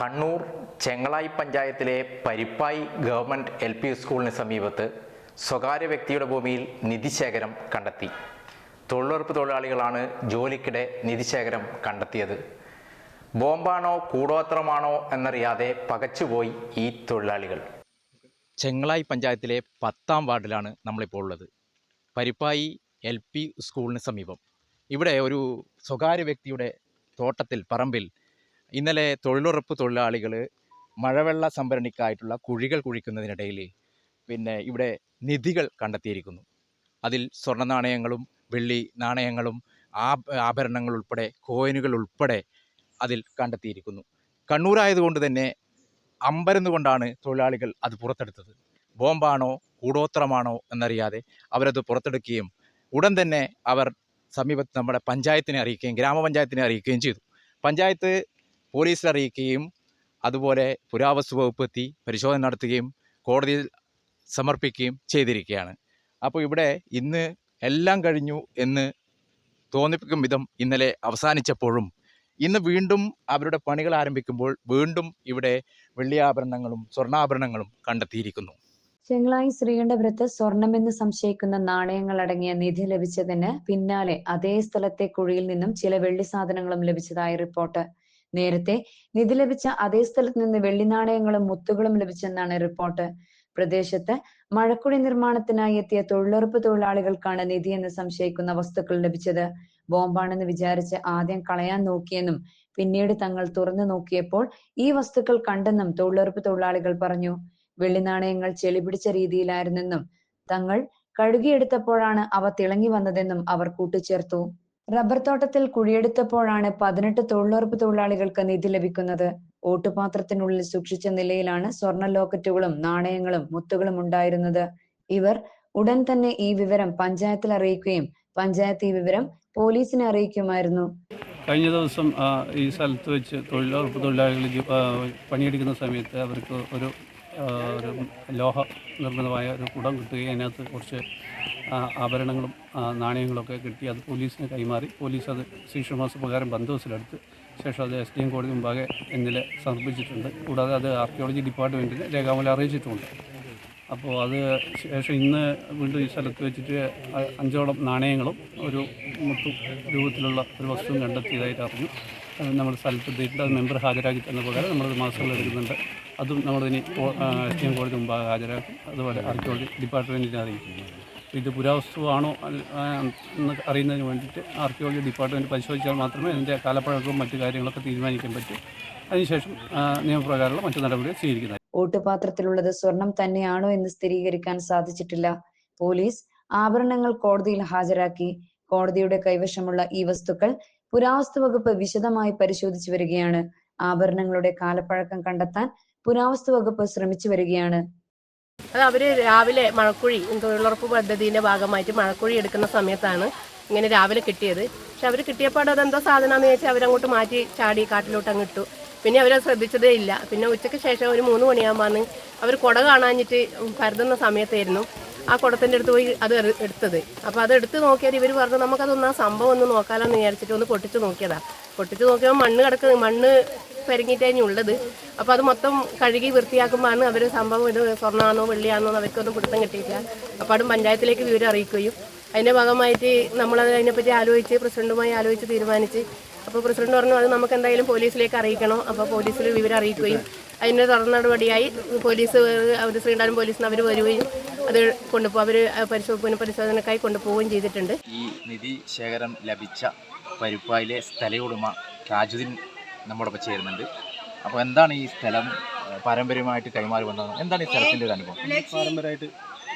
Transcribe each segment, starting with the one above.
കണ്ണൂർ ചെങ്ങളായി പഞ്ചായത്തിലെ പരിപ്പായി government L P സ്കൂളിന് സമീപത്ത് സ്വകാര്യ വ്യക്തിയുടെ ഭൂമിയിൽ നിധിശേഖരം കണ്ടെത്തി. തൊഴിലുറപ്പ് തൊഴിലാളികളാണ് ജോലിക്കിടെ നിധിശേഖരം കണ്ടെത്തിയത്. ബോംബാണോ കൂടോത്രമാണോ എന്നറിയാതെ പകച്ചുപോയി ഈ തൊഴിലാളികൾ. ചെങ്ങളായി പഞ്ചായത്തിലെ പത്താം വാർഡിലാണ് നമ്മളിപ്പോൾ ഉള്ളത്. പരിപ്പായി എൽ പി സ്കൂളിന് സമീപം. ഇവിടെ ഒരു സ്വകാര്യ വ്യക്തിയുടെ തോട്ടത്തിൽ പറമ്പിൽ ഇന്നലെ തൊഴിലുറപ്പ് തൊഴിലാളികൾ മഴവെള്ള സംഭരണിക്കായിട്ടുള്ള കുഴികൾ കുഴിക്കുന്നതിനിടയിൽ പിന്നെ ഇവിടെ നിധികൾ കണ്ടെത്തിയിരിക്കുന്നു. അതിൽ സ്വർണ നാണയങ്ങളും വെള്ളി നാണയങ്ങളും ആഭ ആഭരണങ്ങൾ ഉൾപ്പെടെ കോയിനുകൾ ഉൾപ്പെടെ അതിൽ കണ്ടെത്തിയിരിക്കുന്നു. കണ്ണൂരായതുകൊണ്ട് തന്നെ അമ്പരന്നുകൊണ്ടാണ് തൊഴിലാളികൾ അത് പുറത്തെടുത്തത്. ബോംബാണോ കൂടോത്രമാണോ എന്നറിയാതെ അവരത് പുറത്തെടുക്കുകയും ഉടൻ തന്നെ അവർ സമീപത്ത് നമ്മുടെ പഞ്ചായത്തിനെ അറിയിക്കുകയും ഗ്രാമപഞ്ചായത്തിനെ അറിയിക്കുകയും ചെയ്തു. പഞ്ചായത്ത് പോലീസിൽ അറിയിക്കുകയും അതുപോലെ പുരാവസ്തു വകുപ്പ് എത്തി പരിശോധന നടത്തുകയും കോടതിയിൽ സമർപ്പിക്കുകയും ചെയ്തിരിക്കുകയാണ്. അപ്പോൾ ഇവിടെ ഇന്ന് എല്ലാം കഴിഞ്ഞു എന്ന് തോന്നിപ്പിക്കും വിധം ഇന്നലെ അവസാനിച്ചപ്പോഴും ഇന്ന് വീണ്ടും അവരുടെ പണികൾ ആരംഭിക്കുമ്പോൾ വീണ്ടും ഇവിടെ വെള്ളിയാഭരണങ്ങളും സ്വർണാഭരണങ്ങളും കണ്ടെത്തിയിരിക്കുന്നു. ചെങ്ങളായി ശ്രീകണ്ഠപുരത്ത് സ്വർണമെന്ന് സംശയിക്കുന്ന നാണയങ്ങൾ അടങ്ങിയ നിധി ലഭിച്ചതിന് പിന്നാലെ അതേ സ്ഥലത്തെ കുഴിയിൽ നിന്നും ചില വെള്ളി സാധനങ്ങളും ലഭിച്ചതായി റിപ്പോർട്ട്. നേരത്തെ നിധി ലഭിച്ച അതേ സ്ഥലത്ത് നിന്ന് വെള്ളി നാണയങ്ങളും മുത്തുകളും ലഭിച്ചെന്നാണ് റിപ്പോർട്ട്. പ്രദേശത്ത് മഴക്കുഴി നിർമ്മാണത്തിനായി എത്തിയ തൊഴിലുറപ്പ് തൊഴിലാളികൾക്കാണ് നിധി എന്ന് സംശയിക്കുന്ന വസ്തുക്കൾ ലഭിച്ചത്. ബോംബാണെന്ന് വിചാരിച്ച് ആദ്യം കളയാൻ നോക്കിയെന്നും പിന്നീട് തങ്ങൾ തുറന്നു നോക്കിയപ്പോൾ ഈ വസ്തുക്കൾ കണ്ടെന്നും തൊഴിലുറപ്പ് തൊഴിലാളികൾ പറഞ്ഞു. വെള്ളി നാണയങ്ങൾ ചെളി പിടിച്ച രീതിയിലായിരുന്നെന്നും തങ്ങൾ കഴുകിയെടുത്തപ്പോഴാണ് അവ തിളങ്ങി വന്നതെന്നും അവർ കൂട്ടിച്ചേർത്തു. റബ്ബർ തോട്ടത്തിൽ കുഴിയെടുത്തപ്പോഴാണ് പതിനെട്ട് തൊഴിലുറപ്പ് തൊഴിലാളികൾക്ക് നിധി ലഭിക്കുന്നത്. ഓട്ടുപാത്രത്തിനുള്ളിൽ സൂക്ഷിച്ച നിലയിലാണ് സ്വർണ ലോക്കറ്റുകളും നാണയങ്ങളും മുത്തുകളും ഉണ്ടായിരുന്നത്. ഇവർ ഉടൻ തന്നെ ഈ വിവരം പഞ്ചായത്തിൽ അറിയിക്കുകയും പഞ്ചായത്ത് ഈ വിവരം പോലീസിനെ അറിയിക്കുമായിരുന്നു. കഴിഞ്ഞ ദിവസം ഈ സ്ഥലത്ത് വെച്ച് തൊഴിലുറപ്പ് തൊഴിലാളികൾ പണിയെടുക്കുന്ന സമയത്ത് അവർക്ക് ഒരു ഒരു ലോഹ നിർമ്മിതമായ ഒരു കുടം കിട്ടുകയും അതിനകത്ത് കുറച്ച് ആഭരണങ്ങളും നാണയങ്ങളൊക്കെ കിട്ടി. അത് പോലീസിന് കൈമാറി. പോലീസ് അത് ശിശുമാസ പ്രകാരം ബന്ധോബസ്തിലെടുത്ത് ശേഷം അത് എസ് ഡി എം കോടതി മുമ്പാകെ എന്നിലെ സമർപ്പിച്ചിട്ടുണ്ട്. കൂടാതെ അത് ആർക്കിയോളജി ഡിപ്പാർട്ട്മെന്റിന് രേഖാമൂലം അറിയിച്ചിട്ടുമുണ്ട് അപ്പോൾ അത് ശേഷം ഇന്ന് വീണ്ടും ഈ സ്ഥലത്ത് വെച്ചിട്ട് അഞ്ചോളം നാണയങ്ങളും ഒരു മുത്തു രൂപത്തിലുള്ള ഒരു വസ്തുവും കണ്ടെത്തിയതായിട്ട് അറിഞ്ഞു. സ്ഥലത്ത് എത്തിയിട്ടുണ്ട്. അത് മെമ്പർ ഹാജരാക്കി തന്ന പ്രകാരം നമ്മളത് മാസങ്ങൾ എടുക്കുന്നുണ്ട്. അതും നമ്മളിനി എസ് ഡി എം കോടതി മുമ്പാകെ ഹാജരാക്കും. അതുപോലെ ആർക്കിയോളജി ഡിപ്പാർട്ട്മെന്റിനെ അറിയിക്കും ഇത് പുരാവസ്തുവാണോ എന്ന് അറിയുന്നതിന് വേണ്ടിയിട്ട് ആർക്കിയോളജി ഡിപ്പാർട്ട്മെന്റ് പരിശോധിച്ചാൽ മാത്രമേ അതിന്റെ കാലപ്പഴക്കവും മറ്റു കാര്യങ്ങളൊക്കെ തീരുമാനിക്കാൻ പറ്റൂ. അതിനുശേഷം നിയമപ്രകാരമുള്ള മറ്റു നടപടികൾ സ്വീകരിക്കുന്നത് ഓട്ടുപാത്രത്തിലുള്ളത് സ്വർണം തന്നെയാണോ എന്ന് സ്ഥിരീകരിക്കാൻ സാധിച്ചിട്ടില്ല. പോലീസ് ആഭരണങ്ങൾ കോടതിയിൽ ഹാജരാക്കി. കോടതിയുടെ കൈവശമുള്ള ഈ വസ്തുക്കൾ പുരാവസ്തു വകുപ്പ് വിശദമായി പരിശോധിച്ചു വരികയാണ്. ആഭരണങ്ങളുടെ കാലപ്പഴക്കം കണ്ടെത്താൻ പുരാവസ്തു വകുപ്പ് ശ്രമിച്ചു വരികയാണ്. അത് അവർ രാവിലെ മഴക്കുഴി തൊഴിലുറപ്പ് പദ്ധതിന്റെ ഭാഗമായിട്ട് മഴക്കുഴി എടുക്കുന്ന സമയത്താണ് ഇങ്ങനെ രാവിലെ കിട്ടിയത്. പക്ഷെ അവർ കിട്ടിയപ്പോൾ അതെന്തോ സാധനമാണെന്ന് ചോദിച്ചാൽ അവരങ്ങോട്ട് മാറ്റി ചാടി കാട്ടിലോട്ട് അങ്ങ് ഇട്ടു. പിന്നെ അവരത് ശ്രദ്ധിച്ചതേ ഇല്ല. പിന്നെ ഉച്ചയ്ക്ക് ശേഷം ഒരു മൂന്ന് മണിയാകുമ്പോൾ അവർ കുട കാണാഞ്ഞിട്ട് കരുതുന്ന സമയത്തായിരുന്നു ആ കുടത്തിന്റെ അടുത്ത് പോയി അത് എട്- എടുത്തത്. അപ്പോൾ അത് എടുത്ത് നോക്കിയാൽ ഇവർ പറഞ്ഞു നമുക്കതൊന്നും ആ സംഭവം ഒന്ന് നോക്കാമെന്ന് വിചാരിച്ചിട്ട് ഒന്ന് പൊട്ടിച്ച് നോക്കിയതാണ് പൊട്ടിച്ച് നോക്കിയപ്പോൾ മണ്ണ് കിടക്കുന്ന മണ്ണ് പെരങ്ങിയിട്ടാണ് ഉള്ളത് അപ്പോൾ അത് മൊത്തം കഴുകി വൃത്തിയാക്കുമ്പോഴാണ് അവർ സംഭവം ഇത് സ്വർണമാണോ വെള്ളിയാണോ അവർക്കൊന്നും പിടുത്തം കിട്ടിയില്ല അപ്പോൾ അതും പഞ്ചായത്തിലേക്ക് വിവരം അറിയിക്കുകയും അതിന്റെ ഭാഗമായിട്ട് നമ്മളത് അതിനെപ്പറ്റി ആലോചിച്ച് പ്രസിഡന്റുമായി ആലോചിച്ച് തീരുമാനിച്ച് അപ്പോൾ പ്രസിഡന്റ് പറഞ്ഞു അത് നമുക്ക് എന്തായാലും പോലീസിലേക്ക് അറിയിക്കണം? അപ്പോൾ പോലീസിൽ വിവരം അറിയിക്കുകയും അതിന്റെ തുടർ നടപടിയായി പോലീസ് അവർ ശ്രീണ്ടാനം പോലീസിന് അവർ വരികയും അത് കൊണ്ടുപോകും അവർ പരിശോധന പരിശോധനക്കായി കൊണ്ടുപോവുകയും ചെയ്തിട്ടുണ്ട്. ഈ നിധി ശേഖരം ലഭിച്ച പരിപ്പായിലെ സ്ഥലയുടമ രാജുദ്ദീൻ നമ്മോടൊപ്പം ചേരുന്നുണ്ട്. അപ്പോൾ എന്താണ് ഈ സ്ഥലം പാരമ്പര്യമായിട്ട് കൈമാറി വന്നത് എന്താണ് ഈ സ്ഥലത്തിന്റെ ഒരു അനുഭവം? പാരമ്പര്യമായിട്ട്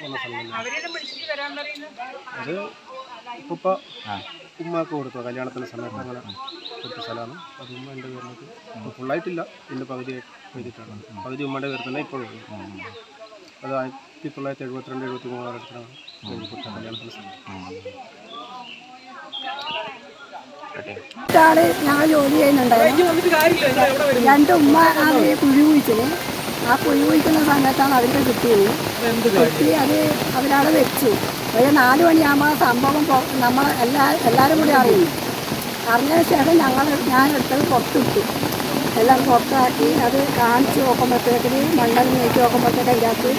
വന്ന സ്ഥലമല്ല അത് ഉപ്പ. ഉമ്മക്ക് കൊടുത്തു കല്യാണത്തിന്റെ സമയത്ത് അങ്ങനെ കൊടുത്ത സ്ഥലമാണ്. അത് ഉമ്മ എന്റെ പേരിലേക്ക്. ഇപ്പോൾ ഫുള്ളായിട്ടില്ല എന്റെ പകുതി എഴുതിയിട്ടാണ്. പകുതി ഉമ്മയുടെ പേര് തന്നെ ഇപ്പോഴും. അത് ആയിരത്തി തൊള്ളായിരത്തി എഴുപത്തിരണ്ട് എഴുപത്തി മൂന്ന് കാലത്തിലാണ് കല്യാണത്തിന്റെ സമയം. ആൾ ഞങ്ങൾ ജോലി ചെയ്യുന്നുണ്ടായിരുന്നു. രണ്ട് ഉമ്മ ആണ് കുഴി കുഴിച്ചത് ആ കുഴി കുഴിക്കുന്ന സമയത്താണ് അവർക്ക് കിട്ടിയത്. കിട്ടി അത് അവരവിടെ വെച്ചു. ഒരു നാല് മണിയാകുമ്പോൾ ആ സംഭവം നമ്മൾ എല്ലാ എല്ലാവരും കൂടി അറിയും അറിഞ്ഞതിന് ശേഷം ഞങ്ങൾ ഞാൻ എടുത്തത് പുറത്തിട്ടു. എല്ലാം പുറത്താക്കി അത് കാണിച്ച് നോക്കുമ്പോഴത്തേക്കിന് മണ്ഡലം നീക്കി നോക്കുമ്പോഴത്തേക്ക് അതിനകത്ത്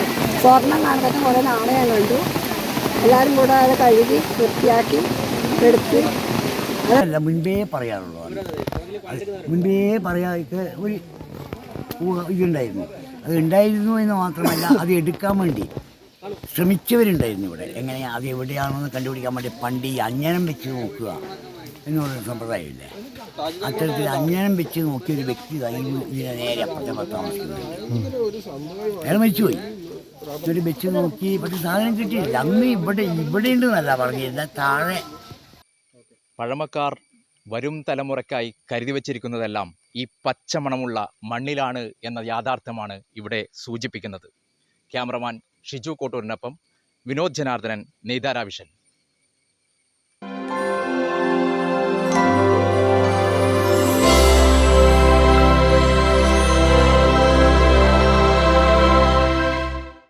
സ്വർണം കാണുമ്പോൾ കുറേ നാണയം കണ്ടു എല്ലാവരും കൂടെ അത് കഴുകി വൃത്തിയാക്കി എടുത്ത് അതല്ല മുൻപേ പറയാറുള്ളൂ അത് മുൻപേ പറയാതെ ഒരു ഇതുണ്ടായിരുന്നു. അത് ഉണ്ടായിരുന്നു എന്ന് മാത്രമല്ല അത് എടുക്കാൻ വേണ്ടി ശ്രമിച്ചവരുണ്ടായിരുന്നു ഇവിടെ. എങ്ങനെയാണ് അത് എവിടെയാണെന്ന് കണ്ടുപിടിക്കാൻ വേണ്ടി പണ്ടി ഈ അഞ്ഞനം വെച്ച് നോക്കുക എന്ന് പറയുന്ന സമ്പ്രദായമില്ലേ? അത്തരത്തിൽ അഞ്ഞനം വെച്ച് നോക്കിയ ഒരു വ്യക്തി ഇതിനെ നേരെ അപ്പുറത്തെ താമസിക്കുന്നുണ്ട് അയാൾ മരിച്ചുപോയി. എന്നിട്ട് വെച്ച് നോക്കി പക്ഷെ സാധനം കിട്ടിയില്ല. അന്ന് ഇവിടെ ഇവിടെ ഉണ്ടെന്നല്ല പറഞ്ഞിരുന്നത്. താഴെ പഴമക്കാർ വരും തലമുറയ്ക്കായി കരുതി വച്ചിരിക്കുന്നതെല്ലാം ഈ പച്ചമണമുള്ള മണ്ണിലാണ് എന്ന യാഥാർത്ഥ്യമാണ് ഇവിടെ സൂചിപ്പിക്കുന്നത്. ക്യാമറമാൻ ഷിജു കോട്ടൂരിനൊപ്പം വിനോദ് ജനാർദ്ദനൻ നെയ്താര വിഷൻ.